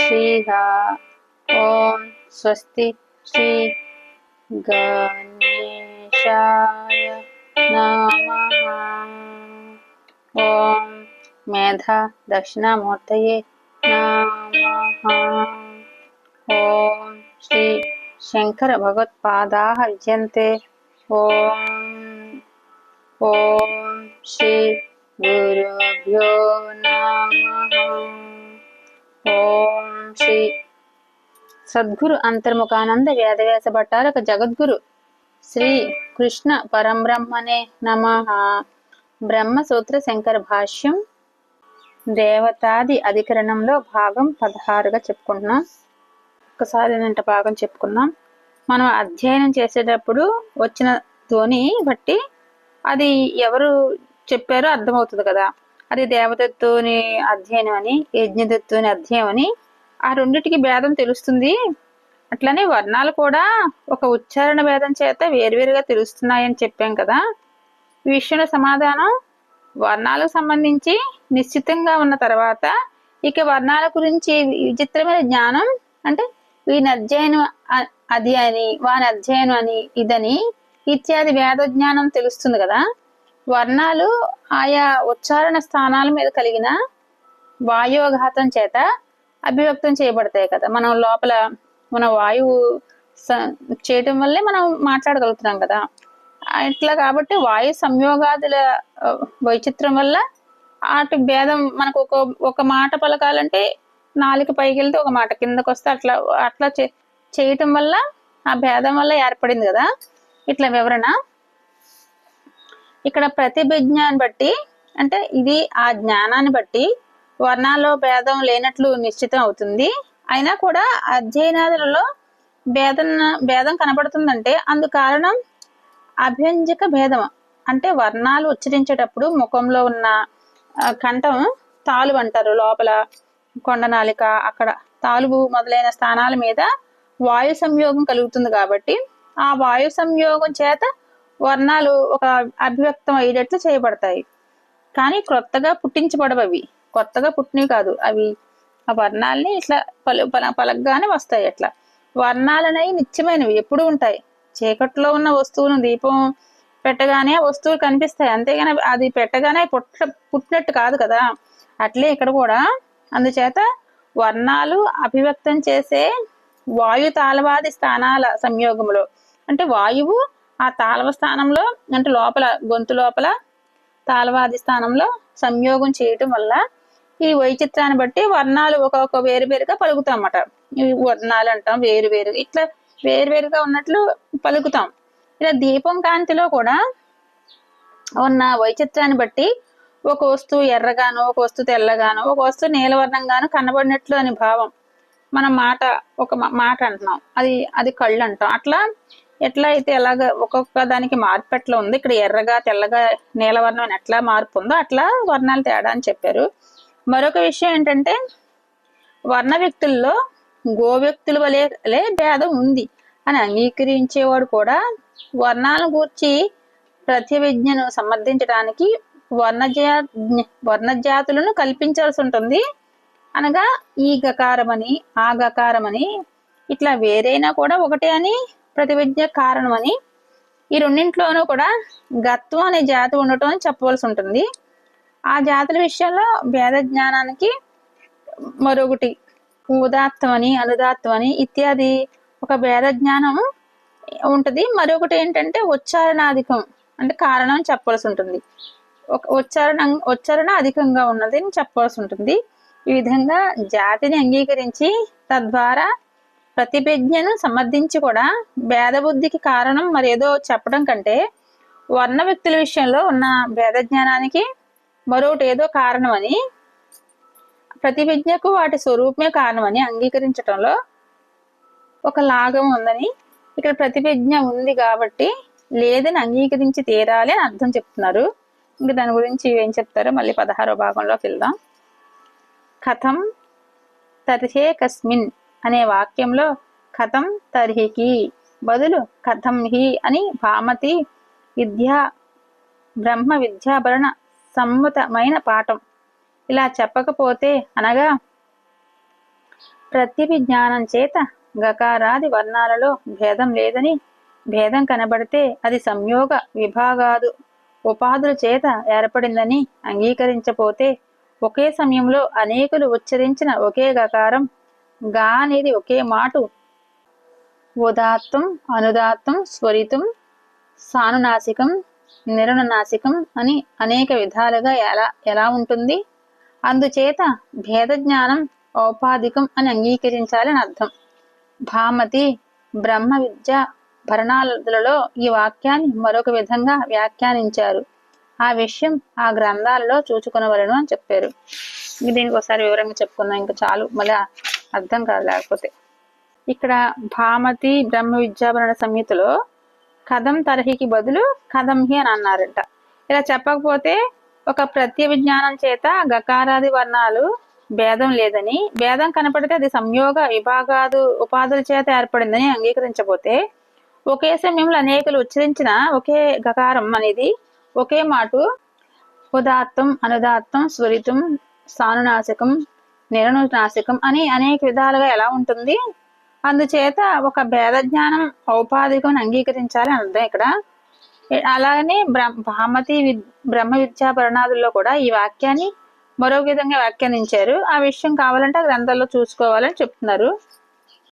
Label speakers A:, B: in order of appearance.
A: శ్రీహ ఓం స్వస్తి శ్రీ గణేశాయ నమః ఓం మేధ దక్షిణామూర్తయే నమః ఓం శ్రీ శంకర భగవత్పాదా విజయంతే ఓం ఓం శ్రీ గురుభ్యో నమః ఓం శ్రీ సద్గురు అంతర్ముఖానంద వేదవ్యాస భట్టారక జగద్గురు శ్రీ కృష్ణ పరంబ్రహ్మనే నమ. బ్రహ్మసూత్ర శంకర భాష్యం దేవతాది అధికరణంలో భాగం పదహారుగా చెప్పుకుంటున్నాం. ఒకసారి నింట భాగం చెప్పుకున్నాం. మనం అధ్యయనం చేసేటప్పుడు వచ్చిన ధ్వని బట్టి అది ఎవరు చెప్పారో అర్థమవుతుంది కదా. అది దేవతత్వని అధ్యయనం అని యజ్ఞతత్వని అధ్యయనం అని ఆ రెండిటికి భేదం తెలుస్తుంది. అట్లనే వర్ణాలు కూడా ఒక ఉచ్చారణ భేదం చేత వేరువేరుగా తెలుస్తున్నాయని చెప్పాం కదా. ఈ విషయంలో సమాధానం వర్ణాలకు సంబంధించి నిశ్చితంగా ఉన్న తర్వాత ఇక వర్ణాల గురించి విచిత్రమైన జ్ఞానం అంటే వీని అధ్యయనం అది అని వాని అధ్యయనం అని ఇదని ఇత్యాది వేద జ్ఞానం తెలుస్తుంది కదా. వర్ణాలు ఆయా ఉచ్చారణ స్థానాల మీద కలిగిన వాయుఘాతం చేత అభివ్యక్తం చేయబడతాయి కదా. మనం లోపల మన వాయువు స- చేయటం వల్లే మనం మాట్లాడగలుగుతున్నాం కదా. ఇట్లా కాబట్టి వాయు సంయోగాదుల వైచిత్రం వల్ల అటు భేదం మనకు ఒక ఒక మాట పలకాలంటే నాలుగు పైకి వెళ్తే ఒక మాట కిందకు వస్తే అట్లా అట్లా చే- చేయటం వల్ల ఆ భేదం వల్ల ఏర్పడింది కదా. ఇట్లా వివరణ. ఇక్కడ ప్రతిభిజ్ఞాన్ని బట్టి అంటే ఇది ఆ జ్ఞానాన్ని బట్టి వర్ణాల్లో భేదం లేనట్లు నిశ్చితం అవుతుంది. అయినా కూడా అధ్యయనాదులలో భేదం భేదం కనబడుతుందంటే అందు కారణం అభ్యంజక భేదం. అంటే వర్ణాలు ఉచ్చరించేటప్పుడు ముఖంలో ఉన్న కంఠం తాలు అంటారు లోపల కొండనాలిక అక్కడ తాలుబు మొదలైన స్థానాల మీద వాయు సంయోగం కలుగుతుంది కాబట్టి ఆ వాయు సంయోగం చేత వర్ణాలు ఒక అభివ్యక్తం అయ్యేటట్లు చేయబడతాయి. కానీ క్రొత్తగా పుట్టించబడవు అవి. కొత్తగా పుట్టినవి కాదు. అవి ఆ వర్ణాలని ఇట్లా పలు పల పలగ్గానే వస్తాయి అట్లా. వర్ణాలనేవి నిత్యమైనవి ఎప్పుడు ఉంటాయి. చీకట్లో ఉన్న వస్తువును దీపం పెట్టగానే ఆ వస్తువులు కనిపిస్తాయి. అంతేగాని అది పెట్టగానే పుట్ట పుట్టినట్టు కాదు కదా. అట్లే ఇక్కడ కూడా. అందుచేత వర్ణాలు అభివ్యక్తం చేసే వాయు తాళవాది స్థానాల సంయోగంలో. అంటే వాయువు ఆ తాళవ స్థానంలో అంటే లోపల గొంతు లోపల తాళవాది స్థానంలో సంయోగం చేయటం వల్ల ఈ వైచిత్రాన్ని బట్టి వర్ణాలు ఒక్కొక్క వేరు వేరుగా పలుకుతాం అన్నమాట. ఇవి వర్ణాలు అంటాం వేరు వేరు ఇట్లా వేరు వేరుగా ఉన్నట్లు పలుకుతాం. ఇలా దీపం కాంతిలో కూడా ఉన్న వైచిత్రాన్ని బట్టి ఒక వస్తువు ఎర్రగాను ఒక వస్తువు తెల్లగాను ఒక వస్తువు నీలవర్ణంగాను కనబడినట్లు అని భావం. మన మాట ఒక మాట అంటున్నాం. అది అది కళ్ళు అంటాం. అట్లా ఎట్లా అయితే ఎలాగ ఒక్కొక్క దానికి మార్పు ఎట్లా ఉంది? ఇక్కడ ఎర్రగా తెల్లగా నీలవర్ణం అని ఎట్లా మార్పు ఉందో అట్లా వర్ణాలు తేడా అని చెప్పారు. మరొక విషయం ఏంటంటే వర్ణ వ్యక్తుల్లో గో వ్యక్తుల వలె భేదం ఉంది అని అంగీకరించేవాడు కూడా వర్ణాలను గూర్చి ప్రతి విజ్ఞను సమర్థించడానికి వర్ణజా వర్ణజాతులను కల్పించాల్సి ఉంటుంది. అనగా ఈ గకారమని ఆ గకారమని ఇట్లా వేరైనా కూడా ఒకటే అని ప్రతివిజ్ఞ అని ఈ రెండింటిలోనూ కూడా గత్వం అనే జాతి ఉండటం అని చెప్పవలసి ఉంటుంది. ఆ జాతుల విషయంలో భేద జ్ఞానానికి మరొకటి ఉదాత్తం అని అనుదాత్తం అని ఇత్యాది ఒక భేద జ్ఞానం ఉంటుంది. మరొకటి ఏంటంటే ఉచ్చారణాధికం అంటే కారణం అని చెప్పవలసి ఉంటుంది. ఒక ఉచ్చారణ ఉచ్చారణ అధికంగా ఉన్నది అని చెప్పవలసి ఉంటుంది. ఈ విధంగా జాతిని అంగీకరించి తద్వారా ప్రతిభిజ్ఞను సమర్థించి కూడా భేద బుద్ధికి కారణం మరేదో చెప్పడం కంటే వర్ణ వ్యక్తుల విషయంలో ఉన్న భేద జ్ఞానానికి మరొకటి ఏదో కారణమని ప్రతిభిజ్ఞకు వాటి స్వరూపమే కారణమని అంగీకరించటంలో ఒక లాగం ఉందని ఇక్కడ ప్రతిభిజ్ఞ ఉంది కాబట్టి లేదని అంగీకరించి తీరాలి అని అర్థం చెప్తున్నారు. ఇంకా దాని గురించి ఏం చెప్తారో మళ్ళీ పదహారో భాగంలోకి వెళ్దాం. కథం తర్హే కస్మిన్ అనే వాక్యంలో కథం తర్హికి బదులు కథం హి అని భామతి విద్యా బ్రహ్మ విద్యాభరణ సమ్మతమైన పాఠం. ఇలా చెప్పకపోతే అనగా ప్రత్యభిజ్ఞానం చేత గకారాది వర్ణాలలో భేదం లేదని భేదం కనబడితే అది సంయోగ విభాగాదు. ఉపాధుల చేత ఏర్పడిందని అంగీకరించపోతే ఒకే సమయంలో అనేకులు ఉచ్చరించిన ఒకే గకారం గా అనేది ఒకే మాటు. ఉదాత్తం అనుదాత్తం స్వరితం సానునాసికం నిరుణనాసికం అని అనేక విధాలుగా ఎలా ఎలా ఉంటుంది? అందుచేత భేద జ్ఞానం ఔపాధికం అని అంగీకరించాలని అర్థం. భామతి బ్రహ్మ విద్య భరణాలలో ఈ వాక్యాన్ని మరొక విధంగా వ్యాఖ్యానించారు. ఆ విషయం ఆ గ్రంథాలలో చూచుకునవలను అని చెప్పారు. దీనికి ఒకసారి వివరంగా చెప్పుకుందాం. ఇంకా చాలు. మళ్ళీ అర్థం కాదు లేకపోతే. ఇక్కడ భామతి బ్రహ్మ విద్యాభరణ సంహితలో కథం తరహికి బదులు కథంహి అని అన్నారట. ఇలా చెప్పకపోతే ఒక ప్రత్య విజ్ఞానం చేత గకారాది వర్ణాలు భేదం లేదని భేదం కనపడితే అది సంయోగ విభాగాదు ఉపాధుల చేత ఏర్పడిందని అంగీకరించబోతే ఒకే సమయంలో అనేకులు ఉచ్చరించిన ఒకే గకారం అనేది ఒకే మాటు ఉదాత్తం అనుదాత్తం స్వరితం సానునాసికం నాశకం అని అనేక విధాలుగా ఎలా ఉంటుంది? అందుచేత ఒక భేద జ్ఞానం ఔపాధికం అంగీకరించాలి అర్థం ఇక్కడ. అలాగనే బ్రహ్మ భామతి బ్రహ్మ విద్యా భరణాదుల్లో కూడా ఈ వాక్యాన్ని మరో విధంగా వ్యాఖ్యానించారు. ఆ విషయం కావాలంటే ఆ గ్రంథాల్లో చూసుకోవాలని చెప్తున్నారు.